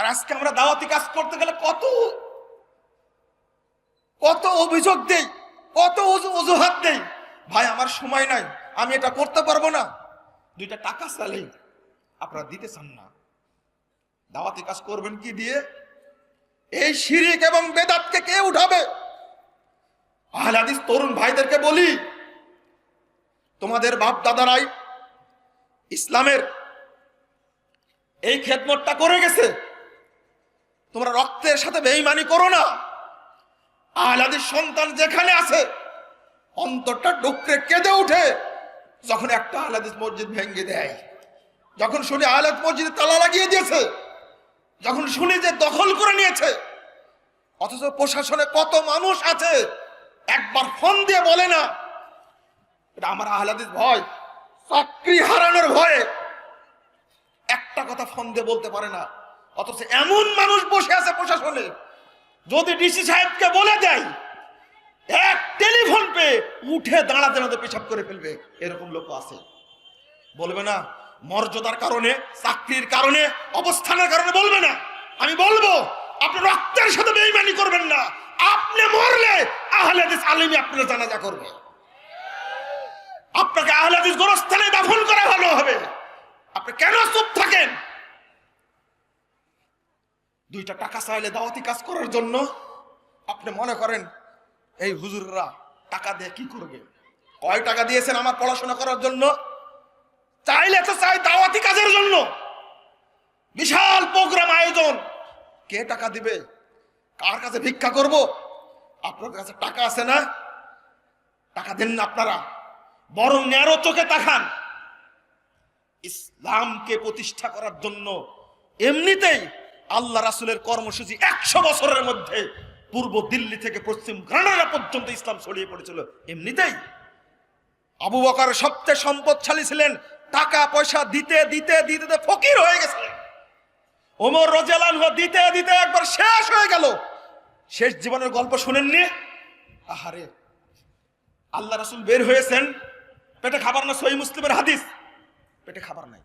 আর আজকে আমরা দাওয়াতি কাজ করতে গেলে কত কত অভিযোগ দেই, কত অজুহাত দেই। ভাই, আমার সময় নাই, আমি এটা করতে পারব না। দুইটা টাকা চালেই আপনারা দিতে চান না। দাওয়াতি কাজ করবেন কি দিয়ে? এই শিরিক এবং বেদাতকে কে উঠাবে? আহলে হাদিস তরুণ ভাইদেরকে বলি, তোমাদের বাপ দাদারাই ইসলামের এই খেদমতটা করে গেছে। তোমরা রক্তের সাথে বেইমানি করো না। আহলাদিস সন্তান যেখানে আছে, অন্তরটা ডুকরে কেঁদে উঠে যখন একটা আহলাদিস মসজিদ ভেঙে দেয়, যখন শুনি আহলাদ মসজিদে তালা লাগিয়ে দিয়েছে, যখন শুনি যে দখল করে নিয়েছে, অথচ প্রশাসনে কত মানুষ আছে, একবার ফোন দিয়ে বলে না, এটা আমার আহলাদিস ভয়, চাকরি হারানোর ভয়ে। একটা কথা ফোন দিয়ে বলতে পারে না অথচ এমন মানুষ বসে আছে প্রশাসনে, যদি ডিসি সাহেবকে বলে দেয়, এক টেলিফোন পেয়ে উঠে দাঁড়াতে দাঁড়াতে পেশাব করে ফেলবে। এরকম লোক আছে। বলবে না, মর্যাদার কারণে, চাকরির কারণে, অবস্থানের কারণে বলবে না। আমি বলব, আপনি রক্তের সাথে বেইমানি করবেন না। আপনি মরলে আহলে হাদিস আলিমি আপনার জানাজা করবে। আপনাকে আহলে হাদিস গোরস্থানে দাফন করা ভালো হবে। আপনি কেন চুপ দুইটা টাকা চাইলে দাওয়াতি কাজ করার জন্য আপনি মনে করেন, এই হুজুররা টাকা দিয়ে কি করবে? কয় টাকা দিয়েছেন আমার পড়াশোনা করার জন্য? চাইলে তো চাই দাওয়াতি কাজের জন্য। বিশাল প্রোগ্রাম আয়োজন। কে টাকা দিবে? কার কাছে ভিক্ষা করব? আপনার কাছে টাকা আছে না? টাকা দেন না আপনারা। বরং ন্যারো চোখে তাকান। ইসলামকে প্রতিষ্ঠা করার জন্য এমনিতেই আল্লাহ রাসুলের কর্মসূচি একশো বছরের মধ্যে পূর্ব দিল্লি থেকে পশ্চিম গ্রানাডা পর্যন্ত ইসলাম ছড়িয়ে পড়েছিল। এমনিতেই আবু বকর সবচেয়ে সম্পদশালী ছিলেন, টাকা পয়সা দিতে দিতে দিতে ফকির হয়ে গেছিলেন। ওমর রজালান দিতে দিতে একবার শেষ হয়ে গেল। শেষ জীবনের গল্প শুনেননি? আহারে, আল্লাহ রাসুল বের হয়েছেন। পেটে খাবার না সহি মুসলিমের হাদিস। পেটে খাবার নাই।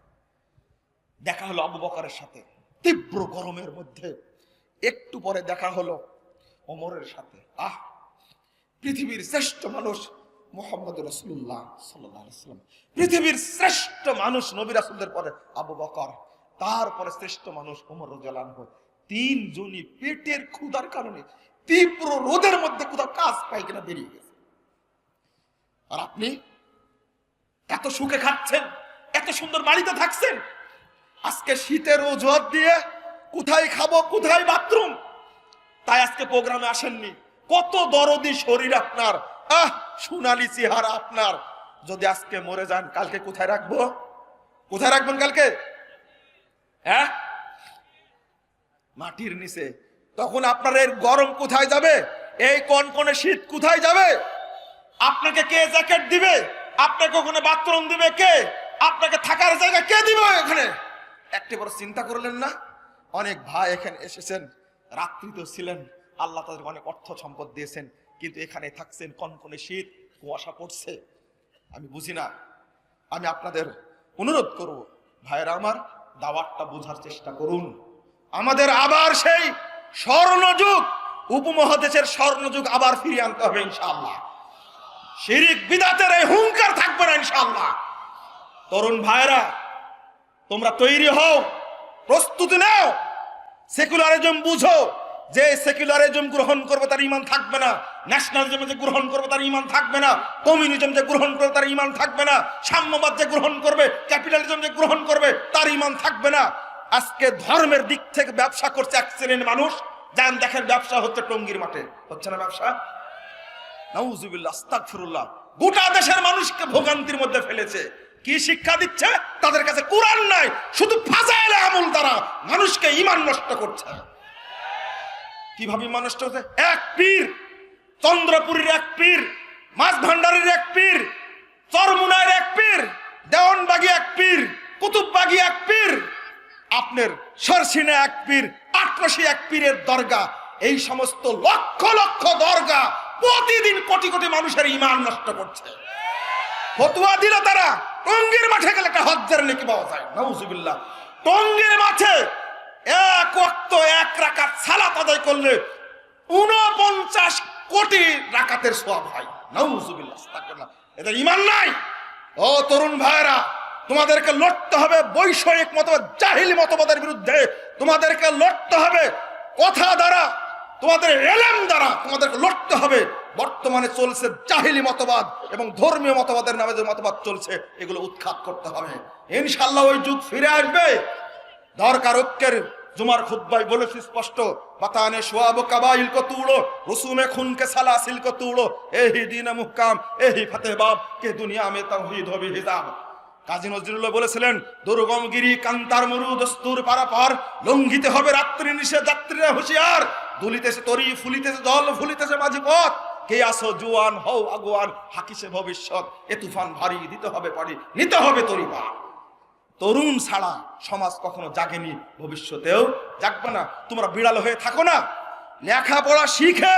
দেখা হলো আবু বকরের সাথে। তীব্র গরমের মধ্যে একটু পরে দেখা হলো ওমরের সাথে। আহ! পৃথিবীর শ্রেষ্ঠ মানুষ মোহাম্মদ রসুল্লাহ সাল্লাম পৃথিবীর শ্রেষ্ঠ মানুষ নবী রাসুলদের পরে আবু বকর, তারপরে শ্রেষ্ঠ মানুষ ওমর রজালান তিন জনই পেটের ক্ষুধার কারণে তীব্র রোদের মধ্যে কোথাও কাজ পাই কিনা বেরিয়ে গেছে। আর আপনি এত সুখে খাচ্ছেন, এত সুন্দর বাড়িতে থাকছেন আজকে শীতের অজুহাত দিয়ে কোথায় খাব, কোথায় বাথরুম? তাই আজকে প্রোগ্রামে আসেননি। কত দরদি শরীর আপনার। আহ, সোনালি চেহারা আপনার। যদি আজকে মরে যান, কালকে কোথায় রাখব? কোথায় রাখবেন কালকে? হ্যাঁ? মাটির নিচে। তখন আপনার এর গরম কোথায় যাবে? এই কনকনে শীত কোথায় যাবে? আপনাকে কে জ্যাকেট দিবে? আপনাকে ওখানে বাথরুম দিবে কে? আপনাকে থাকার জায়গা কে দিবে এখানে? একটি বড় চিন্তা করলেন না? অনেক ভাই এখানে এসেছেন, রাত্রিতে ছিলেন। আল্লাহ তাদের অনেক অর্থ সম্পদ দিয়েছেন, কিন্তু এখানে থাকছেন কনকনে শীত, কুয়াশা পড়ছে। আমি বুঝি না। আমি আপনাদের অনুরোধ করব, ভাইয়েরা আমার, দাওয়াতটা বোঝার চেষ্টা করুন। আমাদের আবার সেই স্বর্ণযুগ, উপমহাদেশের স্বর্ণযুগ আবার ফিরিয়ে আনতে হবে ইনশাআল্লাহ। শিরিক বিদাতের এই হুঙ্কার থাকবে না ইনশাআল্লাহ। তরুণ ভাইরা তোমরা তৈরি হও, প্রস্তুতি নাও। সেকুলারিজম বুঝো যে সেকুলারিজম গ্রহণ করবে তার ইমান থাকবে না, ন্যাশনালিজম যে গ্রহণ করবে তার ইমান থাকবে না, কমিউনিজম যে গ্রহণ করবে তার ইমান থাকবে না, সাম্যবাদ যে গ্রহণ করবে, ক্যাপিটালিজম যে গ্রহণ করবে তার ইমান থাকবে না। আজকে ধর্মের দিক থেকে ব্যবসা করছে এক শ্রেণির মানুষ। যান, দেখেন ব্যবসা হচ্ছে টঙ্গির মাঠে। হচ্ছে না ব্যবসা? নাউজুবিল্লাহ, আস্তাগফিরুল্লাহ। গোটা দেশের মানুষকে ভোগান্তির মধ্যে ফেলেছে। কি শিক্ষা দিচ্ছে? তাদের কাছে কোরআন নাই, শুধু ফাজাইলে আমল দ্বারা মানুষকে ইমান নষ্ট করছে। কীভাবে মানুষ নষ্ট হচ্ছে? এক পীর, চন্দ্রপুরীর এক পীর, মাছ ভান্ডারের এক পীর চরমুনায়ের এক পীর, দেওয়ানবাগি এক পীর, কুতুববাগি এক পীর, আপনার সরসিনা এক পীর আটরসি এক পীরের দরগা, এই সমস্ত লক্ষ লক্ষ দরগা প্রতিদিন কোটি কোটি মানুষের ইমান নষ্ট করছে। ফতুয়া দিল তারা। টঙ্গির মাঠে গেলে একটা হজ্জের নাকি পাওয়া যায়। নবুজুবিল্লাহ টঙ্গির মাঠে এক ওয়াক্ত, এক রাকাত সালাত আদায় করলে উনপঞ্চাশ কোটি রাকাতের সওয়াব হয়। নাউজুবিল্লাহ এদের ঈমান নাই? তরুণ তোমাদেরকে লড়তে হবে বৈষয়িক মতবাদ মতবাদের বিরুদ্ধে। তোমাদেরকে লড়তে হবে কথা দ্বারা, তোমাদের এলেম দ্বারা। হবে। বর্তমানে চলছে জাহিলি মতবাদ এবং ধর্মীয় মতবাদের নামে যে মতবাদ চলছে, এগুলো উৎখাত করতে হবে। ইনশাল্লাহ ওই যুগ ফিরে আসবে। দরকার ঐক্যের জুমার খুদ্াই বলেছি স্পষ্ট বাতানে সোয়াব তুড়ো, রসুমে তুড়ো। এহি দিন মুহকাম, এহি কে দুনিয়া মে কাজী নজরুল্লাহ বলেছিলেন কান্তার মরু দস্তুর পারাপার, লঙ্ঘিতে হবে রাত্রি নিষে যাত্রীরা হুঁশিয়ার। দুলিতেছে তরি, ফুলিতেছে জল ফুলিতেছে মাঝি পথ। কে আসো জুয়ান, হও আগুয়ান, হাকিসে ভবিষ্যৎ। এ তুফান ভারী, দিতে হবে পারি নিতে হবে তরি পা তরুণ ছাড়া সমাজ কখনো জাগেনি ভবিষ্যতেও। জাগবে না, তোমরা বিড়াল হয়ে থাকো না। লেখাপড়া শিখে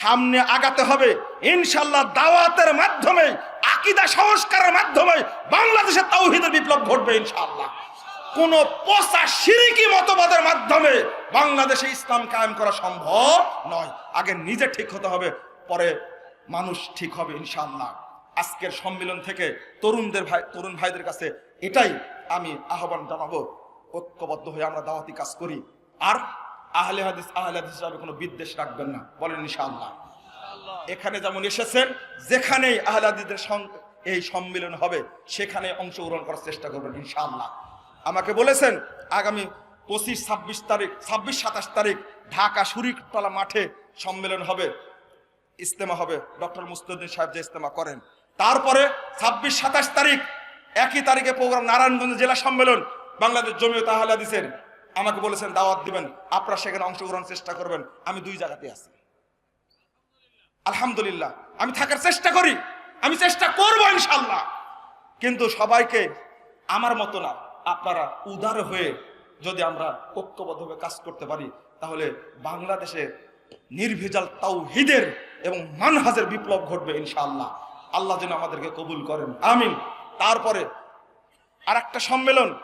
সামনে আগাতে হবে। ইনশাল্লাহ দাওয়াতের মাধ্যমে, আকিদা সংস্কারের মাধ্যমে বাংলাদেশে তাওহিদের বিপ্লব ঘটবে ইনশাল্লাহ। কোন পচা সিরিকি মতবাদের মাধ্যমে বাংলাদেশে ইসলাম কায়েম করা সম্ভব নয়। আগে নিজে ঠিক হতে হবে, পরে মানুষ ঠিক হবে ইনশাআল্লাহ। আজকের সম্মেলন থেকে তরুণদের ভাই, তরুণ ভাইদের কাছে এটাই আমি আহ্বান জানাব। ঐক্যবদ্ধ হয়ে আমরা দাওয়াতি কাজ করি। আর আহলে হাদিস আহলে হাদিস হিসাবে কোনো বিদ্বেষ রাখবেন না, বলেন ইনশাআল্লাহ। এখানে যেমন এসেছেন, যেখানেই আহলে হাদিসদের সং- এই সম্মেলন হবে, সেখানে অংশগ্রহণ করার চেষ্টা করবেন ইনশাআল্লাহ। আমাকে বলেছেন, আগামী পঁচিশ, ছাব্বিশ তারিখ, ছাব্বিশ, সাতাশ তারিখ ঢাকা শরীরতলা মাঠে সম্মেলন হবে ইস্তেমা হবে। ডক্টর মুস্তুদ্দিন সাহেব যে ইস্তেমা করেন। তারপরে ছাব্বিশ, সাতাশ তারিখ একই তারিখে প্রোগ্রাম নারায়ণগঞ্জ জেলা সম্মেলন, বাংলাদেশ জমিও আহলে দিচ্ছেন আমাকে বলেছেন, দাওয়াত দিবেন, আপনারা সেখানে অংশগ্রহণ চেষ্টা করবেন, আমি দুই জায়গাতে আছি। আলহামদুলিল্লাহ, আমি থাকার চেষ্টা করি, আমি চেষ্টা করব ইনশাল্লাহ। কিন্তু সবাইকে আমার মতো না। আপনারা উদার হয়ে যদি আমরা ঐক্যবদ্ধভাবে কাজ করতে পারি, তাহলে বাংলাদেশে নির্ভেজাল তাওহিদের এবং মানহাজের বিপ্লব ঘটবে ইনশাআল্লাহ। আল্লাহ যেন আমাদেরকে কবুল করেন। আমিন। তারপরে আর একটা সম্মেলন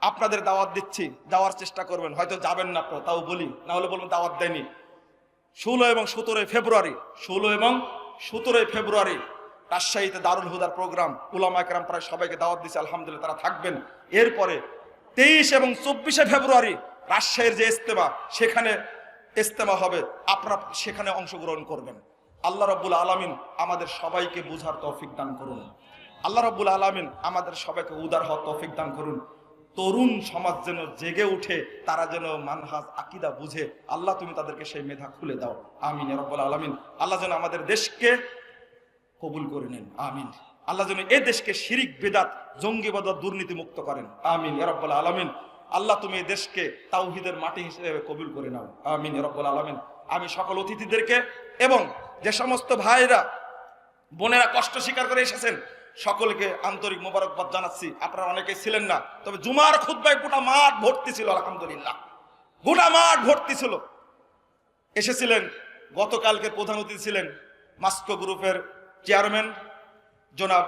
আপনাদের দাওয়াত দিচ্ছি, যাওয়ার চেষ্টা করবেন। হয়তো যাবেন না আপনারা, তাও বলি। না হলে বলবেন দাওয়াত দেয়নি। ষোলো এবং সতেরোই ফেব্রুয়ারি, ষোলো এবং সতেরোই ফেব্রুয়ারি রাজশাহীতে দারুল হুদার প্রোগ্রাম, উলামা একরাম প্রায় সবাইকে দাওয়াত দিচ্ছে আলহামদুলিল্লাহ তারা থাকবেন। এরপরে তেইশ এবং চব্বিশে ফেব্রুয়ারি রাজশাহীর যে ইস্তেমা সেখানে ইস্তেমা হবে। আপনারা সেখানে অংশগ্রহণ করবেন। আল্লাহ রব্বুল আলমিন আমাদের সবাইকে বুঝার তৌফিক দান করুন। আল্লাহ রব্বুল আলমিন আমাদের সবাইকে উদার হওয়ার তৌফিক দান করুন। তরুণ সমাজ যেন জেগে উঠে, তারা যেন মানহাজ আকিদা বুঝে, আল্লাহ তুমি তাদেরকে সেই মেধা খুলে দাও। আমিন রব্বুল আলমিন। আল্লাহ যেন আমাদের দেশকে কবুল করে নেন। আমিন। আল্লাহ যেন এ দেশকে শিরিক, বেদাত জঙ্গিবাদ দুর্নীতি মুক্ত করেন। আমিন এ রব্বুল আলমিন। আল্লাহ তুমি এই দেশকে তাওহিদের মাটি হিসেবে কবুল করে নাও। আমিন এ রব্বুল আলমিন। আমি সকল অতিথিদেরকে এবং যে সমস্ত ভাইরা, বোনেরা কষ্ট স্বীকার করে এসেছেন, সকলকে আন্তরিক মোবারকবাদ জানাচ্ছি। আপনারা অনেকে ছিলেন না, তবে জুমার খুদ্ায় গোটা মাঠ ভর্তি ছিল, আলহামদুলিল্লাহ। গোটা মাঠ ভর্তি ছিল। এসেছিলেন, গতকালকে প্রধান অতিথি ছিলেন, মাস্কো গ্রুপের চেয়ারম্যান জনাব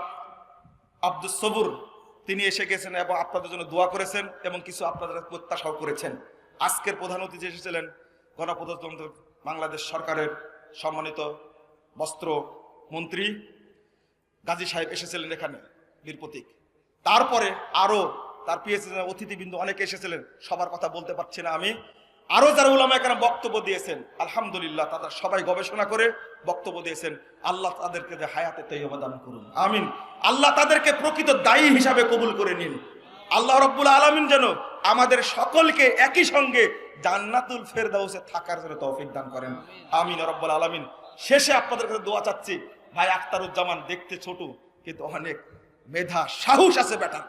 আব্দুল সবুর। তিনি এসে গেছেন এবং আপনাদের জন্য দোয়া করেছেন এবং কিছু আপনাদের প্রত্যাশাও করেছেন। আজকের প্রধান অতিথি এসেছিলেন গণপ্রজাতন্ত্র বাংলাদেশ সরকারের সম্মানিত বস্ত্র মন্ত্রী গাজী সাহেব এসেছিলেন এখানে, বীর প্রতীক। তারপরে আরও তার পিএসসি অতিথিবৃন্দ অনেকে এসেছিলেন, সবার কথা বলতে পারছি না আমি। আরও যারা উলামা এখানে বক্তব্য দিয়েছেন, আলহামদুলিল্লাহ তারা সবাই গবেষণা করে বক্তব্য দিয়েছেন, আল্লাহ তাদেরকে যে হায়াতে তাই অবদান করুন, আমিন। আল্লাহ তাদেরকে প্রকৃত দায়ী হিসাবে কবুল করে নিন। আল্লাহ রব্বুল আলমিন যেন আমাদের সকলকে একই সঙ্গে জান্নাতুল ফেরদাউসে থাকার জন্য তৌফিক দান করেন। আমিন রব্বুল আলমিন। শেষে আপনাদের কাছে দোয়া চাচ্ছি, ভাই আখতারুজ্জামান দেখতে ছোট, কিন্তু অনেক মেধা, সাহস আছে বেটা।